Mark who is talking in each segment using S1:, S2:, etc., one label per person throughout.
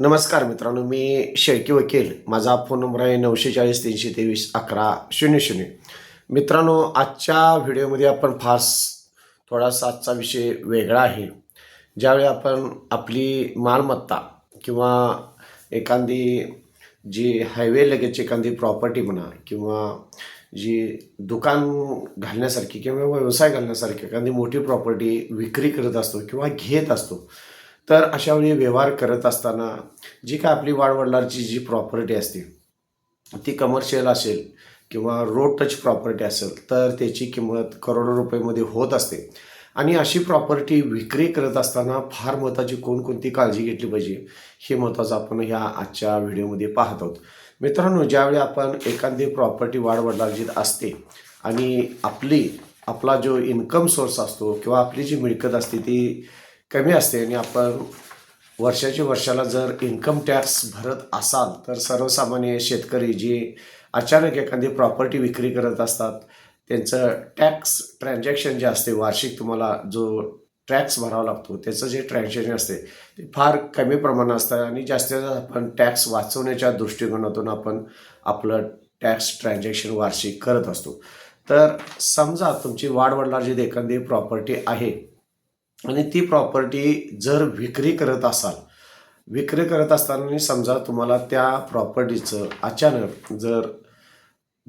S1: नमस्कार मित्रांनो मी शेळकी वकील. माझा फोन नंबर आहे नऊशे चाळीस तीनशे तेवीस अकरा शून्य शून्य. मित्रांनो आजच्या व्हिडिओमध्ये आपण फार थोडासा आजचा विषय वेगळा आहे. ज्यावेळी आपण आपली मालमत्ता किंवा एखादी जी हायवे लगेच एखादी प्रॉपर्टी म्हणा किंवा जी दुकान घालण्यासारखी किंवा व्यवसाय घालण्यासारखी एखादी मोठी प्रॉपर्टी विक्री करत असतो किंवा घेत असतो तर अशा वेळी व्यवहार करत असताना जी काय आपली वाडवडिलांची जी प्रॉपर्टी असते ती कमर्शियल असेल किंवा रोड टच प्रॉपर्टी असेल तर त्याची किंमत करोडो रुपयेमध्ये होत असते. आणि अशी प्रॉपर्टी विक्री करत असताना फार महत्त्वाची कोणकोणती काळजी घेतली पाहिजे हे महत्त्वाचं आपण ह्या आजच्या व्हिडिओमध्ये पाहत आहोत. मित्रांनो ज्यावेळी आपण एखादी प्रॉपर्टी वाढवडलाजीत असते आणि आपली आपला जो इन्कम सोर्स असतो किंवा आपली जी मिळकत असते ती कमी असते आणि आपण वर्षाच्या वर्षाला जर इन्कम टॅक्स भरत असाल तर सर्वसामान्य शेतकरी जे अचानक एखादी प्रॉपर्टी विक्री करत असतात त्यांचं टॅक्स ट्रान्झॅक्शन जे असते वार्षिक तुम्हाला जो टॅक्स भरावा लागतो त्याचं जे ट्रान्झॅक्शन असते ते फार कमी प्रमाणात असतं आणि जास्तीत जास्त आपण टॅक्स वाचवण्याच्या दृष्टिकोनातून आपण आपलं टॅक्स ट्रान्झॅक्शन वार्षिक करत असतो. तर समजा तुमची वाढवडलाची एखादी प्रॉपर्टी आहे आणि ती प्रॉपर्टी जर विक्री करत असाल विक्री करत असताना समजा तुम्हाला त्या प्रॉपर्टीचं अचानक जर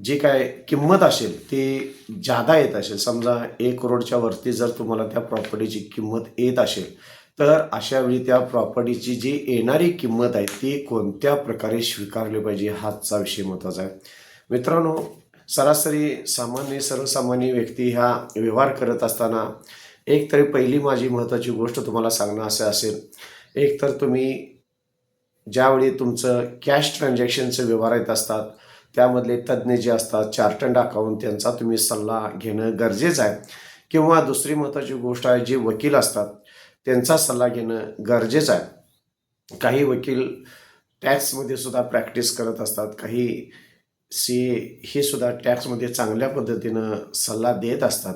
S1: जी काय किंमत असेल ती जादा येत असेल समजा एक करोडच्या वरती जर तुम्हाला त्या प्रॉपर्टीची किंमत येत असेल तर अशा वेळी त्या प्रॉपर्टीची जी येणारी किंमत आहे ती कोणत्या प्रकारे स्वीकारली पाहिजे हाचा विषय महत्त्वाचा आहे. मित्रांनो सरासरी सामान्य सर्वसामान्य व्यक्ती ह्या व्यवहार करत असताना एक तरी पहिली माझी महत्त्वाची गोष्ट तुम्हाला सांगणं असं असेल. एक तर तुम्ही ज्यावेळी तुमचं कॅश ट्रान्झॅक्शनचे व्यवहार येत असतात त्यामधले तज्ज्ञ जे असतात चार्टर्ड अकाउंट त्यांचा तुम्ही सल्ला घेणं गरजेचं आहे. किंवा दुसरी महत्त्वाची गोष्ट आहे जे वकील असतात त्यांचा सल्ला घेणं गरजेचं आहे. काही वकील टॅक्समध्ये सुद्धा प्रॅक्टिस करत असतात काही सी हे सुद्धा टॅक्समध्ये चांगल्या पद्धतीनं सल्ला देत असतात.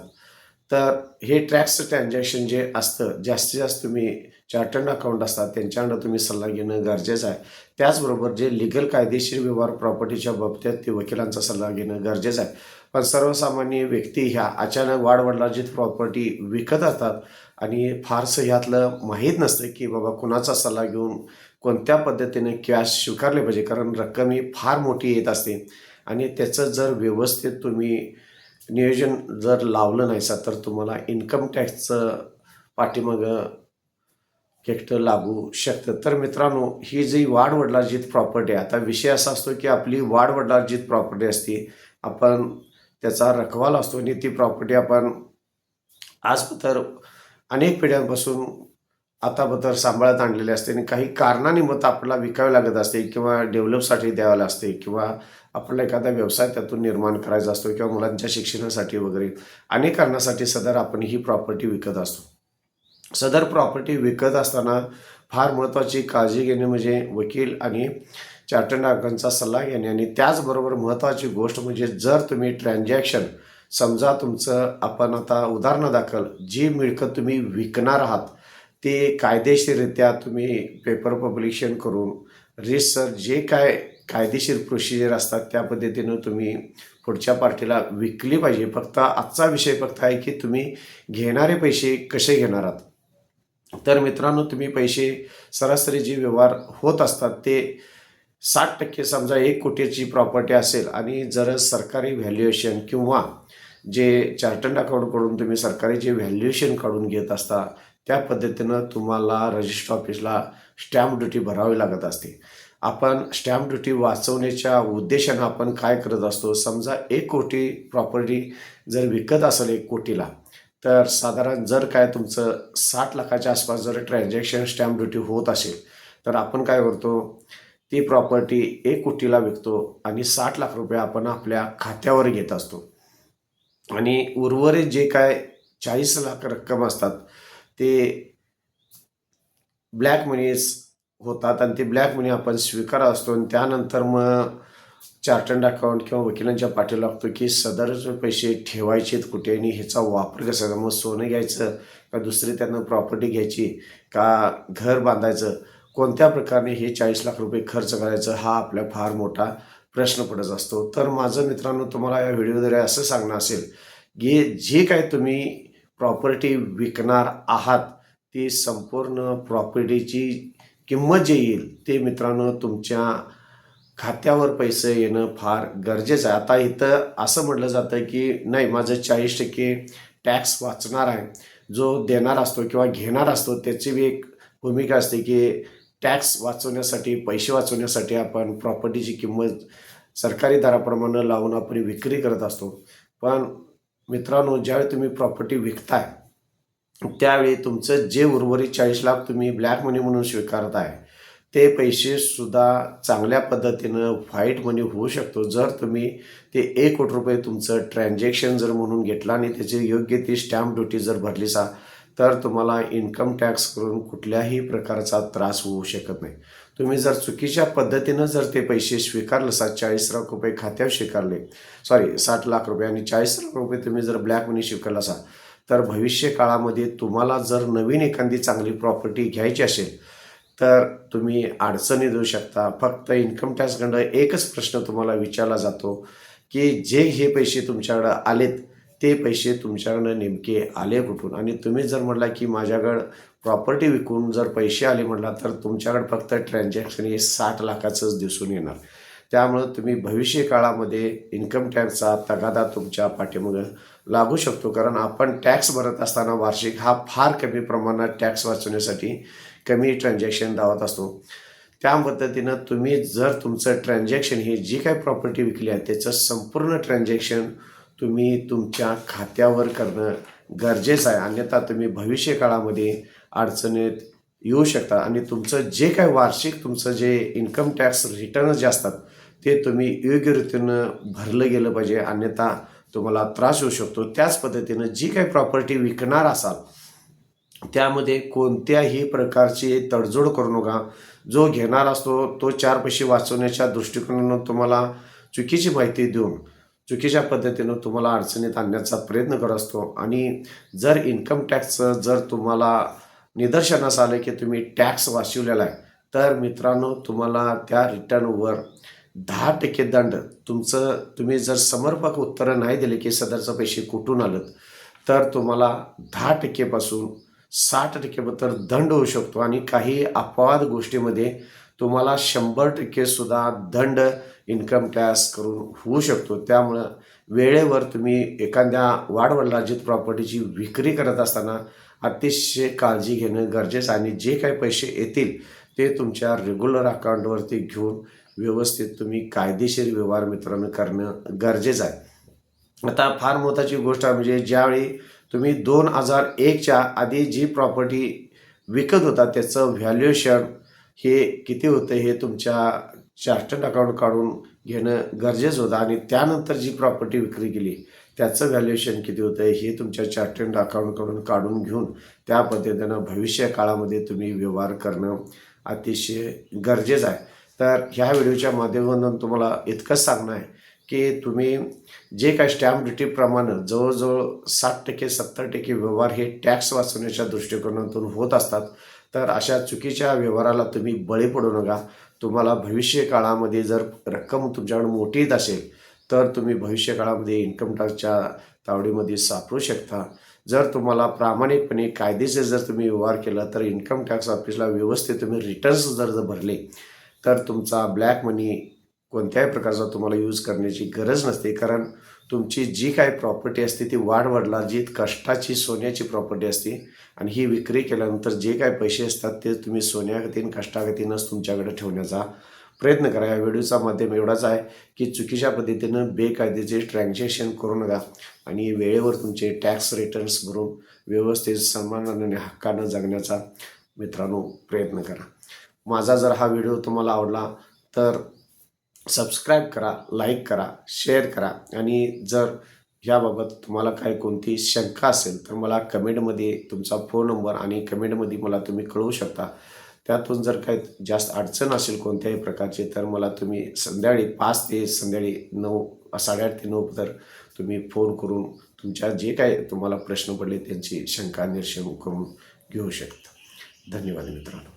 S1: तर हे टॅक्स ट्रान्झॅक्शन जे असतं जास्तीत जास्त तुम्ही चार्टर्ड अकाउंट असतात त्यांच्याकडं तुम्ही सल्ला घेणं गरजेचं आहे. त्याचबरोबर जे लिगल कायदेशीर व्यवहार प्रॉपर्टीच्या बाबतीत ते वकिलांचा सल्ला घेणं गरजेचं आहे. पण सर्वसामान्य व्यक्ती ह्या अचानक वाढवडलाची प्रॉपर्टी विकत असतात आणि फारसं ह्यातलं माहीत नसतं की बाबा कुणाचा सल्ला घेऊन कोणत्या पद्धतीने कॅश स्वीकारले पाहिजे कारण रक्कम ही फार मोठी येत असते. आणि त्याचं जर व्यवस्थित तुम्ही नियोजन जर लावलं नाहीसा तर तुम्हाला इन्कम टॅक्सचं पाठीमागं केक्ट लागू शकतं तर मित्रांनो ही जी वाढवडिलार्जित प्रॉपर्टी आहे आता विषय असा असतो की आपली वाढवडिलार्जित प्रॉपर्टी असते आपण त्याचा रखवाल असतो आणि ती प्रॉपर्टी आपण आज तर अनेक पिढ्यांपासून आतापतर सांभाळत आणलेले असते आणि काही कारणानिमित्त आपल्याला विकावे लागत असते किंवा डेव्हलपसाठी द्यावं असते किंवा आपल्याला एखादा व्यवसाय त्यातून निर्माण करायचा असतो किंवा मुलांच्या शिक्षणासाठी वगैरे अनेक कारणासाठी सदर आपण ही प्रॉपर्टी विकत असतो. सदर प्रॉपर्टी विकत असताना फार महत्त्वाची काळजी घेणे म्हणजे वकील आणि चार्टर्ड अकाउंटचा सल्ला घेणे आणि त्याचबरोबर महत्त्वाची गोष्ट म्हणजे जर तुम्ही ट्रान्झॅक्शन समजा तुमचं आपण आता उदाहरणादाखल जी मिळकत तुम्ही विकणार आहात ते कायदेशीररित्या तुम्ही पेपर पब्लिशन करून रिसर्च जे काय कायदेशीर प्रोसिजर असतात त्या पद्धतीनं तुम्ही पुढच्या पार्टीला विकली पाहिजे. फक्त आजचा विषय फक्त आहे की तुम्ही घेणारे पैसे कसे घेणार आहात. तर मित्रांनो तुम्ही पैसे सरासरी जे व्यवहार होत असतात ते साठ टक्के समजा एक कोटीची प्रॉपर्टी असेल आणि जर सरकारी व्हॅल्युएशन किंवा जे चार्टर्ड अकाउंटकडून तुम्ही सरकारी जे व्हॅल्युएशन काढून घेत असता त्या पद्धतीनं तुम्हाला रजिस्टर ऑफिसला स्टॅम्प ड्युटी भरावी लागत असते. आपण स्टॅम्प ड्युटी वाचवण्याच्या उद्देशानं आपण काय करत असतो? समजा एक कोटी प्रॉपर्टी जर विकत असेल एक कोटीला तर साधारण जर काय तुमचं साठ लाखाच्या आसपास जर ट्रान्झॅक्शन स्टॅम्प ड्युटी होत असेल तर आपण काय करतो? ती प्रॉपर्टी एक कोटीला विकतो आणि साठ लाख रुपये आपण आपल्या खात्यावर घेत असतो. आणि उर्वरित जे काय चाळीस लाख रक्कम असतात ते ब्लॅक मनीज होतात आणि ते ब्लॅक मनी आपण स्वीकार असतो आणि त्यानंतर मग चार्टर्ड अकाउंट किंवा वकिलांच्या पाठी लागतो की सदरचे पैसे ठेवायचेत कुठे आणि ह्याचा वापर कसा मग सोनं घ्यायचं का दुसरी त्यांना प्रॉपर्टी घ्यायची का घर बांधायचं? कोणत्या प्रकारे हे चाळीस लाख रुपये खर्च करायचं? हा आपल्या फार मोठा प्रश्न पडत असतो. तर माझं मित्रांनो तुम्हाला या व्हिडिओद्वारे असं सांगणं असेल की जे काय तुम्ही प्रॉपर्टी विकणार आहात ती संपूर्ण प्रॉपर्टीची किंमत जे येईल ते मित्रांनो तुमच्या खात्यावर पैसे येणं फार गरजेचं आहे. आता इथं असं म्हटलं जातं की नाही माझं चाळीस टक्के टॅक्स वाचणार आहे. जो देणार असतो किंवा घेणार असतो त्याची बी एक भूमिका असते की टॅक्स वाचवण्यासाठी पैसे वाचवण्यासाठी आपण प्रॉपर्टीची किंमत सरकारी दराप्रमाणे लावून आपण विक्री करत असतो. पण मित्रांनो ज्यावेळी तुम्ही प्रॉपर्टी विकताय त्यावेळी तुमचं जे उर्वरित चाळीस लाख तुम्ही ब्लॅक मनी म्हणून स्वीकारताय ते पैसेसुद्धा चांगल्या पद्धतीनं व्हाईट मनी होऊ शकतो. जर तुम्ही ते एक कोटी रुपये तुमचं ट्रान्झॅक्शन जर म्हणून घेतलं आणि त्याची योग्य ती स्टॅम्प ड्युटी जर भरली सा तर तुम्हाला इन्कम टॅक्स करून कुठल्याही प्रकारचा त्रास होऊ शकत नाही. तुम्ही जर चुकीच्या पद्धतीनं जर ते पैसे स्वीकारलं सात चाळीस लाख रुपये खात्यावर स्वीकारले सॉरी साठ लाख रुपये आणि चाळीस लाख रुपये तुम्ही जर ब्लॅक मनी स्वीकारला असा तर भविष्य काळामध्ये तुम्हाला जर नवीन एखादी चांगली प्रॉपर्टी घ्यायची असेल तर तुम्ही अडचणी देऊ शकता. फक्त इन्कम टॅक्सकडं एकच प्रश्न तुम्हाला विचारला जातो की जे हे पैसे तुमच्याकडं आलेत ते पैसे तुमच्याकडं नेमके आले कुठून? आणि तुम्ही जर म्हटला की माझ्याकडं प्रॉपर्टी विकून जर पैसे आले म्हटला तर तुमच्याकडं फक्त ट्रान्झॅक्शन हे साठ लाखाचंच दिसून येणार. त्यामुळं तुम्ही भविष्य काळामध्ये इन्कम टॅक्सचा तगादा तुमच्या पाठीमागं लागू शकतो. कारण आपण टॅक्स भरत असताना वार्षिक हा फार कमी प्रमाणात टॅक्स वाचवण्यासाठी कमी ट्रान्झॅक्शन दावत असतो. त्या पद्धतीनं तुम्ही जर तुमचं ट्रान्झॅक्शन हे जी काही प्रॉपर्टी विकली आहे त्याचं संपूर्ण ट्रान्झॅक्शन तुम्ही तुमच्या खात्यावर करणं गरजेचं आहे. अन्यथा तुम्ही भविष्य काळामध्ये अडचणीत येऊ शकता. आणि तुमचं जे काय वार्षिक तुमचं जे इन्कम टॅक्स रिटर्न जे असतात ते तुम्ही योग्य रीतीनं भरलं गेलं पाहिजे. अन्यथा तुम्हाला त्रास होऊ शकतो. त्याच पद्धतीनं जी काही प्रॉपर्टी विकणार असाल त्यामध्ये कोणत्याही प्रकारची तडजोड करू नका. जो घेणार असतो तो चार पैसे वाचवण्याच्या दृष्टिकोनानं तुम्हाला चुकीची माहिती देऊन चुकीच्या पद्धतीनं तुम्हाला अडचणीत आणण्याचा प्रयत्न करत असतो. आणि जर इन्कम टॅक्सचं जर तुम्हाला निदर्शनास आलं की तुम्ही टॅक्स वाचवलेला आहे. तर मित्रांनो तुम्हाला त्या रिटर्नवर दहा टक्के दंड तुमचं तुम्ही जर समर्पक उत्तरं नाही दिले की सदरचं पैसे कुठून आलं तर तुम्हाला दहा टक्केपासून साठ टक्केबद्दल दंड होऊ शकतो. आणि काही अपवाद गोष्टीमध्ये तुम्हाला शंभर टक्केसुद्धा दंड इन्कम टॅक्स करून होऊ शकतो. त्यामुळं वेळेवर तुम्ही एखाद्या वाढवडिलार्जित प्रॉपर्टीची विक्री करत असताना अतिशय काळजी घेणं गरजेचं आणि जे काही पैसे येतील ते तुमच्या रेग्युलर अकाउंटवरती घेऊन व्यवस्थित तुम्ही कायदेशीर व्यवहार मित्रांनो करणं गरजेचं आहे. आता फार महत्त्वाची गोष्ट आहे म्हणजे ज्यावेळी तुम्ही दोन हजार एकच्या आधी जी प्रॉपर्टी विकत होता त्याचं व्हॅल्युएशन हे किती होतं हे तुमच्या चार्टर्ड अकाउंट काढून घेणं गरजेचं होतं आणि त्यानंतर जी प्रॉपर्टी विक्री केली त्याचं व्हॅल्युएशन किती होतं हे तुमच्या चार्टर्ड अकाउंटकडून काढून घेऊन त्या पद्धतीनं भविष्य काळामध्ये तुम्ही व्यवहार करणं अतिशय गरजेचं आहे. तर ह्या व्हिडिओच्या माध्यमातून तुम्हाला इतकंच सांगणं आहे की तुम्ही जे काही स्टॅम्प ड्युटीप्रमाणे जवळजवळ साठ टक्के सत्तर टक्के व्यवहार हे टॅक्स वाचवण्याच्या दृष्टिकोनातून होत असतात तर अशा चुकीच्या व्यवहाराला तुम्ही बळी पडू नका. तुम्हाला भविष्य काळामध्ये जर रक्कम तुमच्याकडे मोठी येत असेल तर तुम्ही भविष्य काळामध्ये इन्कम टॅक्सच्या तावडीमध्ये सापडू शकता. जर तुम्हाला प्रामाणिकपणे कायदेशीर जर तुम्ही व्यवहार केला तर इन्कम टॅक्स ऑफिसला व्यवस्थित तुम्ही रिटर्न्स जर जर भरले तर तुमचा ब्लॅक मनी कोणत्याही प्रकारचा तुम्हाला यूज करण्याची गरज नसते. कारण तुमची जी काय प्रॉपर्टी असते ती वाढ जी कष्टाची सोन्याची प्रॉपर्टी असते आणि ही विक्री केल्यानंतर जे काय पैसे असतात ते तुम्ही सोन्यागतीन कष्टागतीनंच तुमच्याकडे ठेवण्याचा प्रयत्न करा. या व्हिडिओचा माध्यम एवढाच आहे की चुकीच्या पद्धतीनं बेकायदेचे ट्रान्झॅक्शन करू नका आणि वेळेवर तुमचे टॅक्स रिटर्न्स भरून व्यवस्थित सन्मानाने हक्कानं जगण्याचा मित्रांनो प्रयत्न करा. माझा जर हा व्हिडिओ तुम्हाला आवडला तर सबस्क्राईब करा लाईक करा शेअर करा आणि जर याबाबत तुम्हाला काय कोणती शंका असेल तर मला कमेंटमध्ये तुमचा फोन नंबर आणि कमेंटमध्ये मला तुम्ही कळवू शकता. त्यातून जर काही जास्त अडचण असेल कोणत्याही प्रकारची तर मला तुम्ही संध्याकाळी पाच ते संध्याकाळी नऊ साडेआठ ते नऊ तर तुम्ही फोन करून तुमच्या जे काय तुम्हाला प्रश्न पडले त्यांची शंका निरसन करून घेऊ शकता. धन्यवाद मित्रांनो.